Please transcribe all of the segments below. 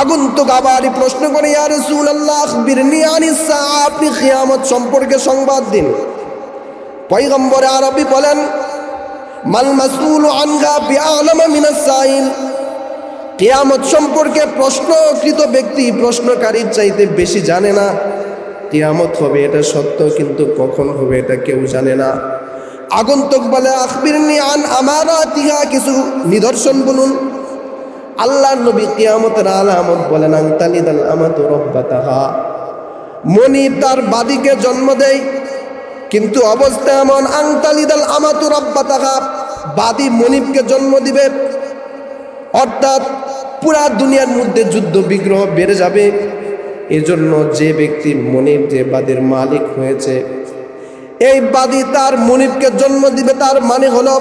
আগন্তুক আবারই প্রশ্ন করে, ইয়া রাসূলুল্লাহ, আখবিরনি আনিস আপনি কিয়ামত সম্পর্কে সংবাদ দিন। পয়গম্বর আরবি বলেন, মাল মাসউলু আনহা বিআলামা মিনাস সাইল। কিয়ামত সম্পর্কে প্রশ্নকৃত ব্যক্তি প্রশ্নকারীর চাইতে বেশি জানে না। কিয়ামত হবে এটা সত্য, কিন্তু কখন হবে এটা কেউ জানে না। আগন্তুক বলে, আখবিরনি আন আমারা কিছু নিদর্শন বলুন। আল্লাহর নবী কিয়ামতের আলামত বলেন, আংতালিদাল আমাতু রব্বাতাহা। মনি তার বাদিকে জন্ম দেয়, কিন্তু অবস্থা এমন, আংতালিদাল আমাতু রব্বাতাহা। বাদি মনিবকে জন্ম দিবে। অর্থাৎ পুরা দুনিয়ার মধ্যে যুদ্ধ, বিগ্রহ বেড়ে যাবে। এজন্য যে ব্যক্তি মনিব, যে বাদের মালিক হয়েছে, এই বাদী তার মনিবকে জন্ম দিবে। তার মানে হলো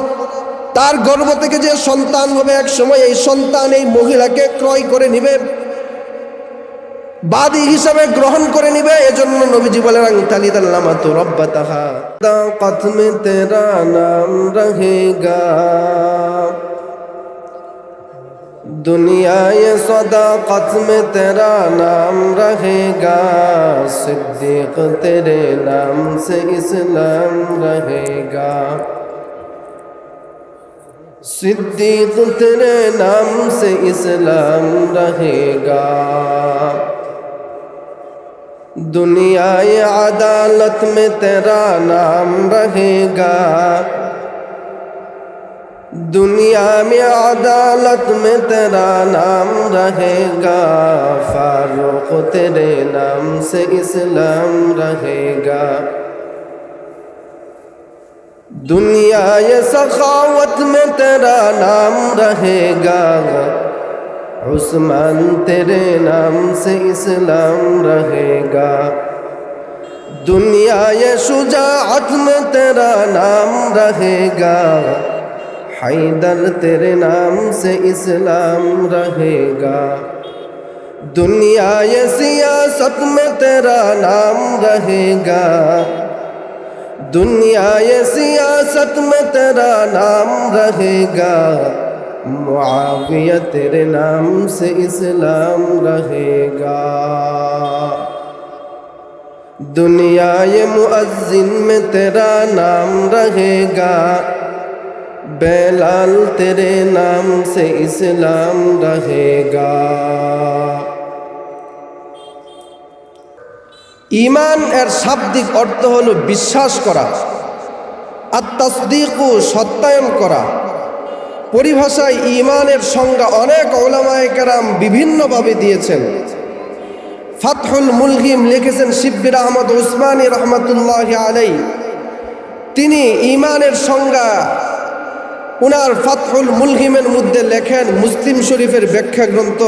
তার গর্ভ থেকে যে সন্তান হবে এক সময়, এই সন্তান এই মহিলাকে ক্রয় করে নিবে, বাদী হিসাবে গ্রহণ করে নিবে, এজন্য নবীজি বলেন, আংতালি তার নামা তো রব্বা তাহা কথমে তেরা নাম রহেগা। দুনিয়ায় সদা میں তেরা নাম রহেগা। সিদ্দিক তেরে নাম সে ইসলাম রহেগা। सिद्दीक तेरे नाम से इस्लाम रहेगा दुनिया ये अदालत में तेरा नाम रहेगा दुनिया में अदालत में तेरा नाम रहेगा फारूक तेरे नाम से इस्लाम रहेगा दुनिया ये सखावत में तेरा नाम रहेगा। उस्मान तेरे नाम से इस्लाम रहेगा। दुनिया ये शुजाअत में तेरा नाम रहेगा। हैदर तेरे नाम से इस्लाम रहेगा। दुनिया ये सियासत में तेरा नाम रहेगा। दुनिया ये सियासत में तेरा नाम रहेगा। मुआविया तेरे नाम से इस्लाम रहेगा। दुनिया ये मुअज्जिन में तेरा नाम रहेगा। बेलाल तेरे नाम से इस्लाम रहेगा। ইমান এর শাব্দিক অর্থ হলো বিশ্বাস করা আর তসদিকু সত্যায়ন করা। পরিভাষায় ইমানের সংজ্ঞা অনেক ওলামায় কেরাম বিভিন্নভাবে দিয়েছেন। ফাতহুল মুলহিম লিখেছেন শিব্বির আহমদ উসমানী রহমতুল্লাহ আলাই তিনি ইমানের সংজ্ঞা উনার ফাতহুল মুলহিমের মধ্যে লেখেন মুসলিম শরীফের ব্যাখ্যা গ্রন্থ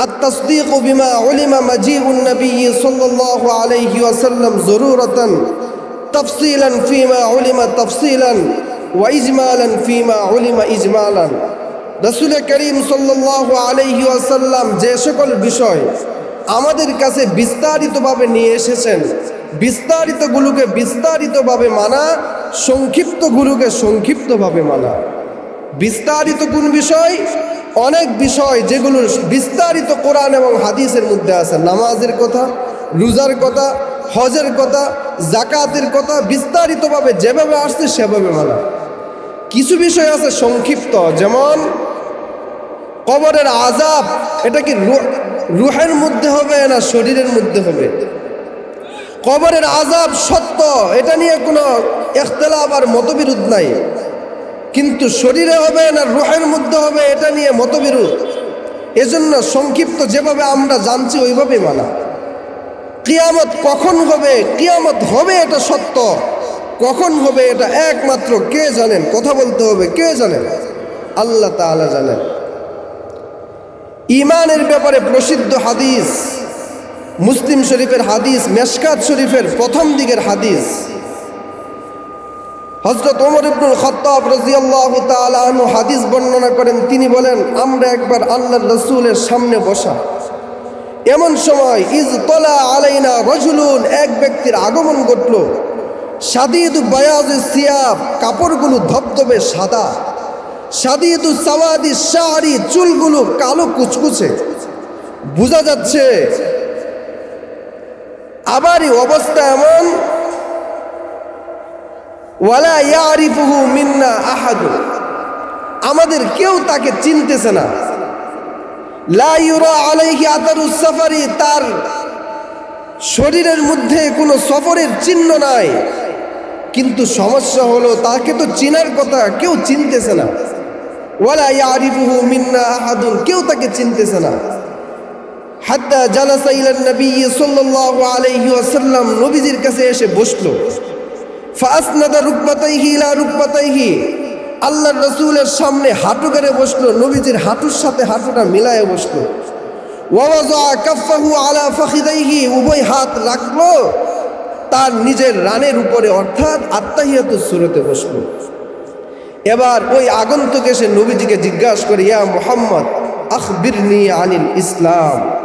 التصديق بما علم مجيء النبي صلى الله عليه وسلم ضرورة تفصيلا فيما علم تفصيلا وإجمالا فيما علم إجمالا রসুল করিম সাল্লাহ আলহি আসাল্লাম যে সকল বিষয় আমাদের কাছে বিস্তারিতভাবে নিয়ে এসেছেন বিস্তারিতগুলোকে বিস্তারিতভাবে মানা সংক্ষিপ্তগুলোকে সংক্ষিপ্তভাবে মানা বিস্তারিত কোন বিষয় অনেক বিষয় যেগুলো বিস্তারিত কোরআন এবং হাদিসের মধ্যে আছে। নামাজের কথা, রোজার কথা, হজের কথা জাকাতের কথা, বিস্তারিতভাবে যেভাবে আসছে সেভাবে মানা কিছু বিষয় আছে সংক্ষিপ্ত, যেমন কবরের আজাব এটা কি রুহের মধ্যে হবে না শরীরের মধ্যে হবে? কবরের আজাব সত্য, এটা নিয়ে কোনো এখতলাফ আর মতবিরোধ নাই। কিন্তু শরীরে হবে না রুহের মধ্যে হবে, এটা নিয়ে মতবিরোধ। এজন্য সংক্ষিপ্ত যেভাবে আমরা জানছি ওইভাবে মানা। কিয়ামত কখন হবে, কিয়ামত হবে এটা সত্য। কখন হবে এটা একমাত্র কে জানেন? কথা বলতে হবে, কে জানেন? আল্লাহ তাআলা জানেন। ইমানের ব্যাপারে প্রসিদ্ধ হাদিস, মুসলিম শরীফের হাদিস, মেশকাত শরীফের প্রথম দিকের হাদিস। হজরত ওমর ইবনুল খত্তাব রাজিয়াল্লাহ তালু হাদিস বর্ণনা করেন, তিনি বলেন, আমরা একবার আল্লাহ রসুলের সামনে বসা। এমন সময় ইজ তলা আলাইনা রজুলুন, এক ব্যক্তির আগমন ঘটল। সাদিদ বায়াজ সিয়াব, কাপড়গুলো ধবধবে সাদা। সাদিদু সাওয়াদি শাড়ি চুলগুলো কালো কুচকুচে। বোঝা যাচ্ছে, আবারই অবস্থা এমন ওয়ালা ইয়ারিফুহু মিন্না আহাদু। আমাদের কেউ তাকে চিনতেছে না। লা ইউরা আলাইহি আতারুস সাফারি, তার শরীরের মধ্যে কোনো সফরের চিহ্ন নাই। কিন্তু সমস্যা হলো, তাকে তো চিনার কথা কেউ চিনতেছে না। ওয়ালা ইয়ারিফুহু মিন্না আহাদুন, কেউ তাকে চিনতেছে না। হাত্তা জালাসা ইলান নবী সাল্লাল্লাহু আলাইহি ওয়াসাল্লাম নবীজির কাছে এসে বসল। ফাসনাদা রুকবাতাইহি ইলা রুকবাতাইহি। আল্লাহর রসুলের সামনে হাঁটু করে বসল, নবীজির হাঁটুর সাথে হাঁটুটা মিলায়ে বসল। ওয়াওয়াজা কাফাহু আলা ফাখিদাইহি, উভয় হাত রাখল, তার নিজের রানের উপরে অর্থাৎ আত্মাহিয়াতুস সুরতে বসল। এবার ওই আগন্তুক এসে নবীজিকে জিজ্ঞাসা করে, ইয়া মুহাম্মদ, আখবিরনি আনিল ইসলাম।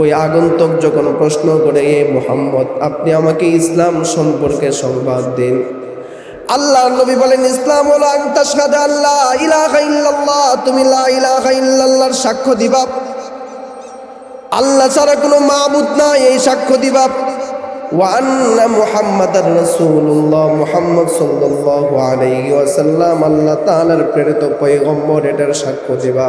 ওই আগন্তক যখন প্রশ্ন করে, এ মোহাম্মদ, আপনি আমাকে ইসলাম সম্পর্কে সংবাদ দিন। আল্লাহ নবী বলেন, ইসলাম হলো আন্তাসাদ আল্লাহ ইলাহা ইল্লাল্লাহ, তুমি লা ইলাহা ইল্লাল্লাহর সাক্ষ্য দিবা। আল্লাহ ছাড়া কোনো মাহবুদ নাই এই সাক্ষ্য দিবা। ওয়ান্না মুহাম্মাদার রাসূলুল্লাহ, মুহাম্মদ সাল্লাল্লাহু আলাইহি ওয়াসাল্লাম, আল্লাহ তাআলার প্রেরিত পয়গম্বর এটার সাক্ষ্য দিবা।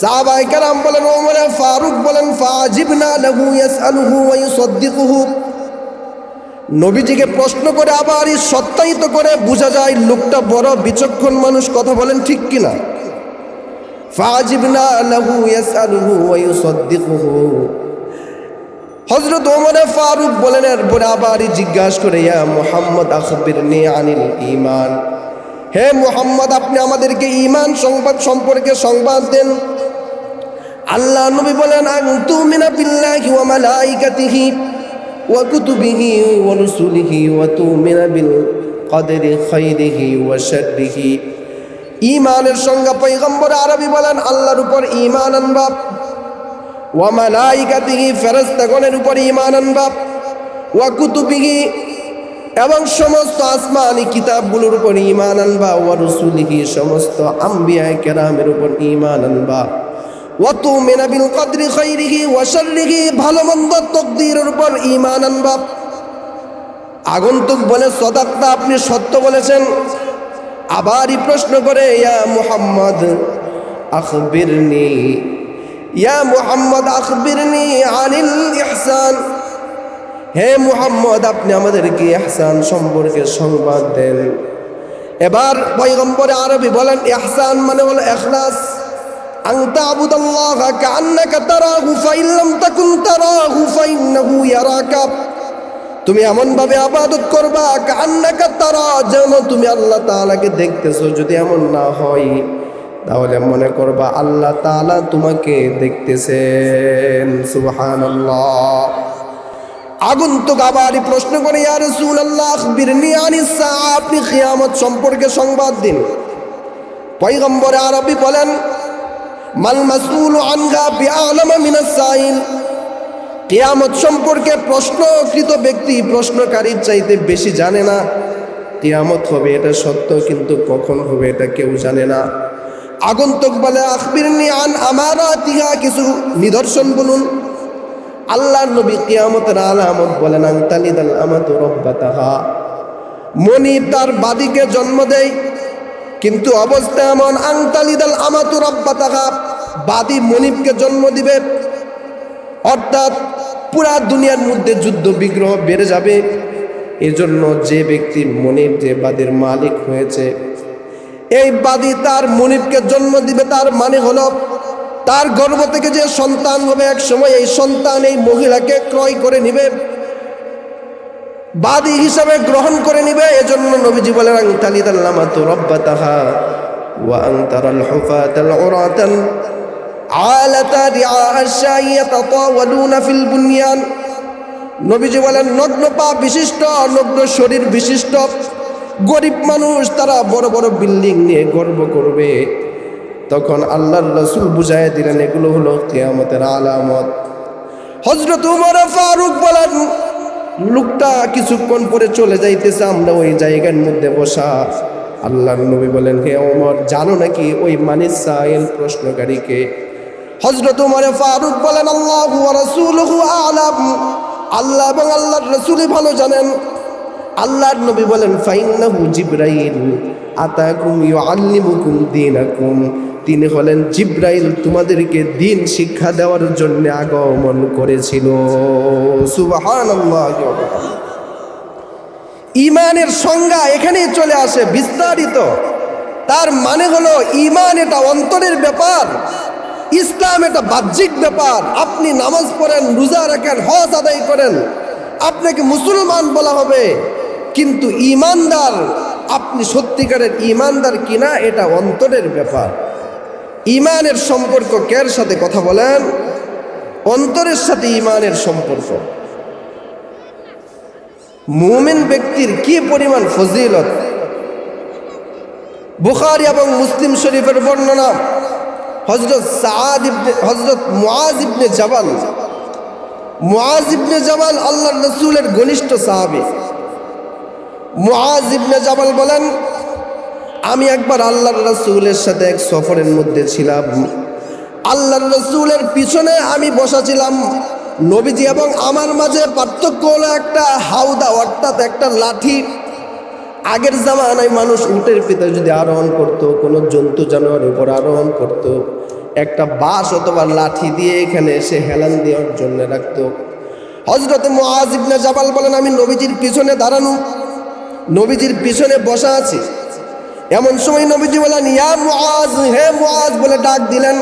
সাহাবাই কারাম বলেন, ওমরে ফারুক বলেন ফাজিব ফাজিবনা লাহু ইয়াসআলুহু ওয়া ইউসাদ্দিকুহু। নবীজিকে প্রশ্ন করে আবার সত্যায়িত করে বোঝা যায়, লোকটা বড় বিচক্ষণ মানুষ, কথা বলেন ঠিক কিনা? ফাজিবনা লাহু ইয়াসআলুহু ওয়া ইউসাদ্দিকুহু। হজরত ওমরে ফারুক বলেন, এরপরে আবারই জিজ্ঞাসা করে, ইয়া মোহাম্মদ, আখবিরনি আনিল ইমান হে মোহাম্মদ, আপনি আমাদেরকে ইমান সংবাদ সম্পর্কে সংবাদ দেন। আল্লাহ নবী বলেন আনতুমিনা বিল্লাহি ওয়া মালাইকাতিহি ওয়া কুতুবিহি ওয়া রুসুলিহি ওয়া তুমিনা বিল কদরি খাইরিহি ওয়া শাররিহি। ইমানের সংজ্ঞা পয়গম্বর আরবি বলেন, আল্লাহর উপর ইমান আনবা ওয়া মালাইকাতিহি ফেরেশতাগণের উপর ঈমান আনবা ওয়া কুতুবিহি এবং সমস্ত আসমানি কিতাবগুলোর উপর ঈমান আনবা ওয়া রুসুলিহি, সমস্ত আম্বিয়া কেরামের উপর ঈমান আনবা। ওয়া তুমিনা বিল কদরি খাইরিহি ওয়া শাররিহি, ভালো মন্দ তকদীরের উপর ঈমান আনবা। আগন্তুক বলে সদাক্তা, আপনি সত্য বলেছেন। আবারই প্রশ্ন করে, ইয়া মুহাম্মদ, আখবিরনি। ইয়া মুহাম্মদ, আখবিরনি আনিল ইহসান। হে মুহাম্মদ, আপনি আমাদেরকে এহসান সম্পর্কে সংবাদ দেন। এবার পয়গম্বরে আরবি বলেন, ইহসান মানে হলো ইখলাস আন তা'বুদাল্লাহ কাআন্নাকা তারাহু ফাইন লাম তাকুন তারাহু ফাইন্নাহু ইয়ারাকা। তুমি এমন ভাবে আবাদত করবা কান্নাকা তারা, যেন তুমি আল্লাহ তাআলাকে দেখতেছো যদি এমন না হয়। তাহলে মনে করবা, আল্লাহ তাআলা তোমাকে দেখতেছেন। সুবহানাল্লাহ। আগন্তুক আবারই প্রশ্ন করে, ইয়া রাসূলুল্লাহ, আখবিরনি আনিস আপনি কিয়ামত সম্পর্কে সংবাদ দিন। পয়গম্বর আরবি বলেন, মাল মাসউলু আনহা বিআলামা মিনাস সাইল কিয়ামত সম্পর্কে প্রশ্নকৃত ব্যক্তি প্রশ্নকারীর চাইতে বেশি জানে না। কিয়ামত হবে, এটা সত্য, কিন্তু কখন হবে, এটা কেউ জানে না। আগন্তুক বলে, আখবিরনি আন আমারা তিহা কিছু নিদর্শন বলুন। আল্লাহর নবী কিয়ামতের আলামত বলেন আংতালিদাল আমাতু রব্বাতাহা মনি তার বাদিকে জন্ম দেয়, কিন্তু অবস্থা এমন আংতালিদাল আমাতু রব্বাতাহা বাদি মনিবকে জন্ম দিবে। অর্থাৎ পুরা দুনিয়ার মধ্যে যুদ্ধ, বিগ্রহ বেড়ে যাবে। এজন্য যে ব্যক্তি মনিব যে বাদীর মালিক হয়েছে, এই বাদী তার মনিবকে জন্ম দিবে, তার মানে হলো তার গর্ভ থেকে যে সন্তান হবে এক সময়, এই সন্তান এই মহিলাকে ক্রয় করে নিবে, বাদী হিসাবে গ্রহণ করে নিবে। এজন্য নবীজি বলেন আং তালিদাল্লামা তো রব্বা তাহা ওয়া আং তারাল হুফাতাল উরাতাল আলাতা রিআ আশ-শাইয়া তাতাওয়ালুনা ফিল বুনিয়ান। নবীজি বলেন নগ্ন পা বিশিষ্ট, নগ্ন শরীর বিশিষ্ট, গরিব মানুষ, তারা বড় বড় বিল্ডিং নিয়ে গর্ব করবে। তখন আল্লাহর রসুল বুঝাই দিলেন, এগুলো হলো কেয়ামতের আলামত। হজরত উমর ফারুক বলেন, লোকটা কিছুক্ষণ পরে চলে যাইতেছে, আমরা ওই জায়গার মধ্যে বসা। আল্লাহর নবী বলেন, হে ওমর জানো নাকি ওই মানিস সাইল প্রশ্নকারীকে? হজরত উমরে ফারুক বলেন, আল্লাহ রসুলহু আলাম। আল্লাহ এবং আল্লাহর রসুলই ভালো জানেন। আল্লাহর নবী বলেন, ফাইন্নাহু জিব্রাইল, আতাকুম ইউআল্লিমুকুম দীনাকুম। তিনি হলেন জিব্রাইল, তোমাদেরকে দিন শিক্ষা দেওয়ার জন্য আগমন করেছিল। ইমানের সংজ্ঞা এখানেই চলে আসে, বিস্তারিত। তার মানে হলো, ইমান এটা অন্তরের ব্যাপার, ইসলাম এটা বাহ্যিক ব্যাপার। আপনি নামাজ পড়েন, রোজা রাখেন, হজ আদায় করেন, আপনাকে মুসলমান বলা হবে। কিন্তু ইমানদার, আপনি সত্যিকারের ইমানদার কিনা, এটা অন্তরের ব্যাপার। ইমানের সম্পর্ক কের সাথে কথা বলেন? অন্তরের সাথে ইমানের সম্পর্ক। মুমিন ব্যক্তির কি পরিমাণ ফজিলত? বুখারি এবং মুসলিম শরীফের বর্ণনা হজরত সাদ ইবনে হজরত মুআজ ইবনে জাবাল। মুআজ ইবনে জাবাল আল্লাহ রসুলের ঘনিষ্ঠ সাহাবী। মুআজ ইবনে জাবাল বলেন আমি একবার আল্লাহর রসুলের সাথে এক সফরের মধ্যে ছিলাম। আল্লাহর রসুলের পিছনে আমি বসা ছিলাম। নবীজি এবং আমার মাঝে পার্থক্য হলো একটা হাউদা অর্থাৎ একটা লাঠি। আগের জামানায় মানুষ উটের পিতা যদি আরোহণ করত, কোনো জন্তু জানোয়ারের উপর আরোহণ করত, একটা বাঁশ অথবা লাঠি দিয়ে এখানে এসে হেলান দেওয়ার জন্য রাখত। হজরত মুআজ ইবনে জাবাল বলেন, আমি নবীজির পিছনে দাঁড়ানো, নবীজির পিছনে বসা আছি। এমন সময় নবীজি বলেন, ইয়া মুআজ, হে মুআজ, বলে ডাক দিলেন।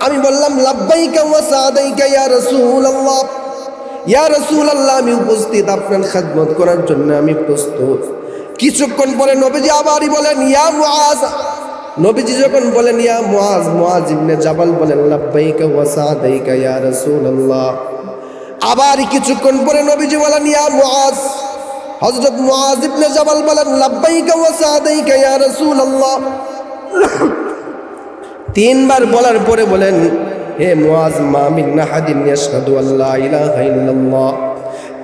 আমি বললাম, লাব্বাইকা ওয়া সাদাইকা ইয়া রাসূলুল্লাহ। ইয়া রাসূলুল্লাহ, আমি উপস্থিত আপনার খেদমত করার জন্য আমি প্রস্তুত। কিছুক্ষণ পরে নবীজি আবারই বলেন, ইয়া মুআজ। নবীজি যখন বলেন, ইয়া মুআজ মুআজ ইবনে জাবাল, বলেন, লাব্বাইকা ওয়া সাদাইকা ইয়া রাসূলুল্লাহ। আবার কিছুক্ষণ পরে নবীজি বলেন, ইয়া মুআজ। হযরত মুআজ ইবনে জাবাল বলেন, লাব্বাইকা ওয়া সাদাইকা ইয়া রাসূলুল্লাহ। তিনবার বলার পরে বলেন, হে মুআজ, মা মিন নাহাদিন ইয়াশহাদু আল্লা ইলাহা ইল্লাল্লাহ।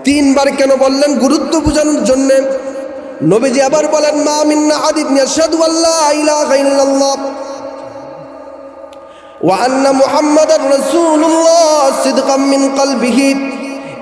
তিনবার কেন বললেন গুরুত্ব বোঝানোর জন্য? নবীজি আবার বলেন, মা মিন নাহাদিন ইয়াশহাদু আল্লা ইলাহা ইল্লাল্লাহ। ওয়া আন্না মুহাম্মাদার রাসূলুল্লাহ সিদকাম মিন কলবিহি।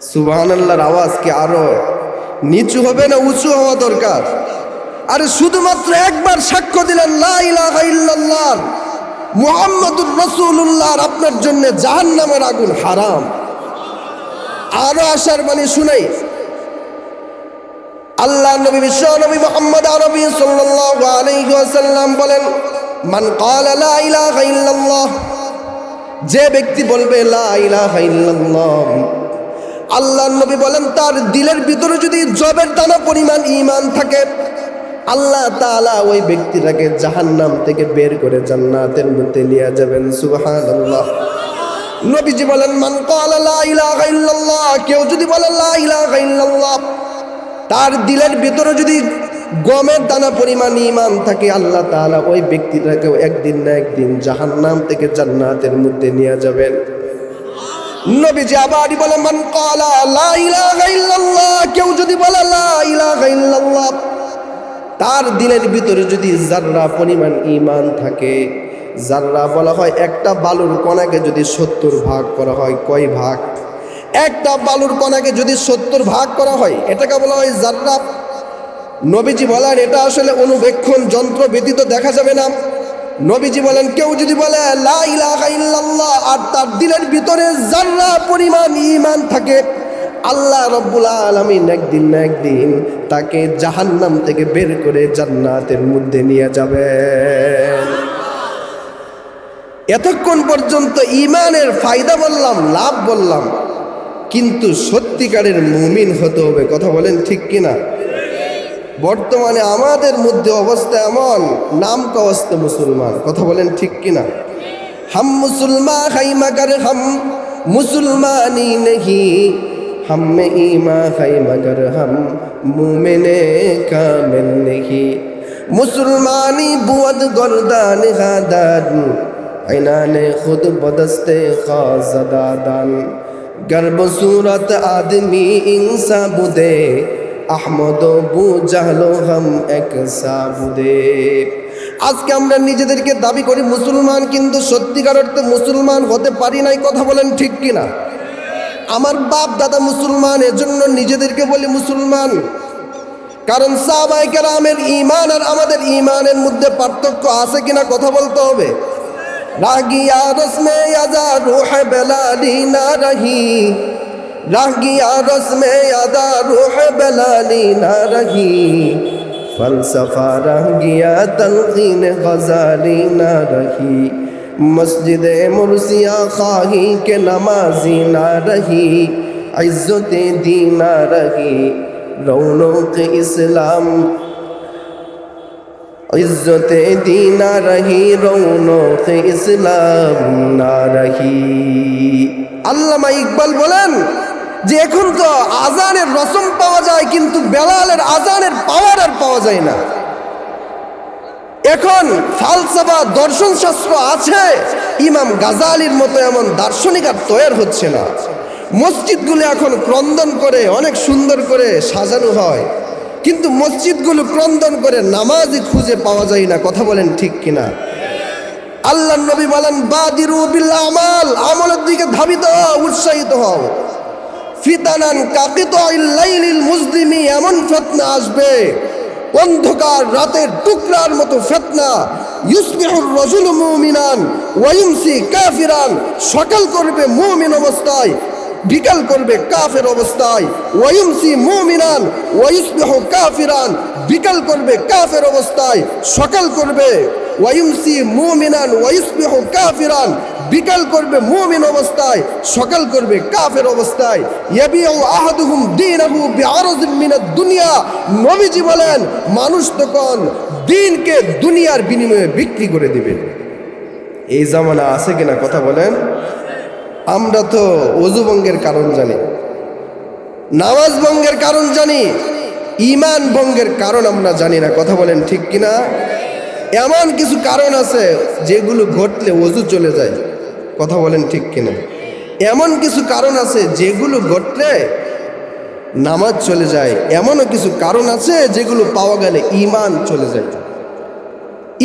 সুবহানাল্লাহর আওয়াজ কি আরও নিচু হবে না উঁচু হওয়া দরকার? আরে শুধুমাত্র একবার সাক্ষ্য দিলেন লাহ মুহাম্মদুর রসুল্লাহর আপনার জন্য জাহান নামের আগুন হারাম। আরও আসার মানে শুনাই। আল্লাহ নবী, বিশ্ব নবী মোহাম্মদ আরবি সাল্লাল্লাহু আলাইহি ওয়াসাল্লাম বলেন, মান ক্বালা লা ইলাহা ইল্লাল্লাহ যে ব্যক্তি বলবে, লা ইলাহা ইল্লাল্লাহ আল্লাহ নবী বলেন, তার দিলের ভিতরে যদি জবের দানা পরিমাণ ইমান থাকে, আল্লাহ তাআলা ওই ব্যক্তিটাকে জাহান্নাম থেকে বের করে জান্নাতের মধ্যে নিয়ে যাবেন, সুবহানাল্লাহ। নবীজি বলেন, মান ইল্লাল্লাহ কেউ যদি বলে ইল্লাল্লাহ তার দিলের ভিতরে যদি গমের দানা পরিমাণ ইমান থাকে, আল্লাহ তাআলা ওই ব্যক্তিটাকেও একদিন না একদিন জাহান্নাম থেকে জান্নাতের মধ্যে নিয়ে যাবেন। নবীজি আবারই বলে, মান ক্বালা লা ইলাহা ইল্লাল্লাহ যদি বলে, লা ইলাহা তার দিলের ভিতরে যদি জাররা পরিমাণ ইমান থাকে জাররা বলা হয় একটা বালুর কণাকে যদি সত্তর ভাগ করা হয়, কয় ভাগ? একটা বালুর কণাকে যদি সত্তর ভাগ করা হয়, এটাকে বলা হয় জাররা নবীজি বলার এটা আসলে অনুবেক্ষণ যন্ত্র ব্যতীত দেখা যাবে না। নবীজি বলেন, কেউ যদি বলে ইল্লাল্লাহ আর তার দিলের ভিতরে জাররা পরিমাণ ইমান থাকে, আল্লাহ রব্বুল আলমিন একদিন না একদিন তাকে জাহান্নাম থেকে বের করে জান্নাতের মধ্যে নিয়ে যাবেন এতক্ষণ পর্যন্ত ইমানের ফায়দা বললাম, লাভ বললাম, কিন্তু সত্যিকারের মুমিন হতে হবে, কথা বলেন ঠিক কিনা? বর্তমানে আমাদের মধ্যে অবস্থা এমন, নাম কওয়াস্তে মুসলমান। কথা বলেন ঠিক কিনা? হাম মুসলমান খাইমা কর হাম মুসলমানই নেহি। হাম ইমা খাইমা কর হাম, মুমেনে কামেন নেহি। মুসলমানি বুয়াদ গরদান হাদান, আইনানে খুদ বদস্তে খাজাদাদান। গর্ব সুরত আদমি ইনসা বুদে আহমদ বু জাহলো হাম এক সাবুদে। আজকে আমরা নিজেদেরকে দাবি করি, মুসলমান কিন্তু সত্যিকার অর্থে মুসলমান হতে পারি নাই, কথা বলেন ঠিক কিনা? আমার বাপ দাদা মুসলমান, এজন্য নিজেদেরকে বলি মুসলমান। কারণ সাহাবাই কেরামের ইমান আর আমাদের ইমানের মধ্যে পার্থক্য আছে কিনা কথা বলতে হবে। রাগিয়া রসমে আজা রুহ বেলালি না রহি। رہ گیا رسم ادا روح بلالی نہ رہی فلسفہ رہ گیا تلقین غزالی نہ رہی مسجد مرسیہ خواہی کے نمازی نہ رہی عزت دی نہ رہی رونق اسلام عزت دی نہ رہی رونق اسلام نہ رہی আল্লামা ইকবাল বলেন যে এখন তো আজানের রসম পাওয়া যায়, কিন্তু বেলালের আজানের পাওয়ার আর পাওয়া যায় না। এখন ফালসাফা দর্শন শাস্ত্র আছে, ইমাম গাজালির মতো এমন দার্শনিক আর তৈরি হচ্ছে না। মসজিদগুলো এখন ক্রন্দন করে অনেক সুন্দর করে সাজানো হয়, কিন্তু মসজিদগুলো ক্রন্দন করে নামাজই খুঁজে পাওয়া যায় না, কথা বলেন ঠিক কিনা? আল্লাহ নবী বলেন, বাদিরু বিল আমাল, আমলের দিকে ধাবিত হও, উৎসাহিত হও। ফিতানান কাকিত লাইলিল মুসলিমি এমন ফেতনা আসবে, অন্ধকার রাতের টুকরার মতো ফেতনা। ইউসবিহুর রজুল মুমিনান ওয়াইমসি কাফিরান, সকাল করবে মুমিন অবস্থায়, বিকাল করবে কাফের অবস্থায়। ওয়াইমসি মুমিনান ওয়াইসবিহু কাফিরান, বিকাল করবে কাফের অবস্থায়, সকাল করবে। ওয়াইমসি মুমিনান ওয়াইসবিহু কাফিরান বিকাল করবে মুমিন অবস্থায়, সকাল করবে কাফের অবস্থায়। দুনিয়া। বলেন, মানুষ তখন দিনকে দুনিয়ার বিনিময়ে বিক্রি করে দিবে। এই জামানা আছে কিনা কথা বলেন? আমরা তো অজু ভঙ্গের কারণ জানি, নামাজ ভঙ্গের কারণ জানি ইমান ভঙ্গের কারণ আমরা জানি না, কথা বলেন ঠিক কিনা? এমন কিছু কারণ আছে যেগুলো ঘটলে অজু চলে যায়। কথা বলেন ঠিক কিনা। এমন কিছু কারণ আছে যেগুলো ঘটলে নামাজ চলে যায়। এমনও কিছু কারণ আছে যেগুলো পাওয়া গেলে ইমান চলে যায়।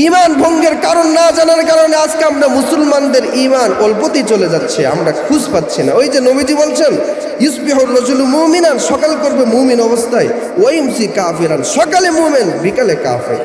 ইমান ভঙ্গের কারণ না জানার কারণে আজকে আমরা মুসলমানদের ইমান অল্পতেই চলে যাচ্ছে, আমরা খুঁজ পাচ্ছি না। ওই যে নবীজি বলছেন, ইসবিহর রজুল মুমিনান সকাল করবে মুমিন অবস্থায়। ওইমসি কাফিরান সকালে মুমেন, বিকালে কাফের।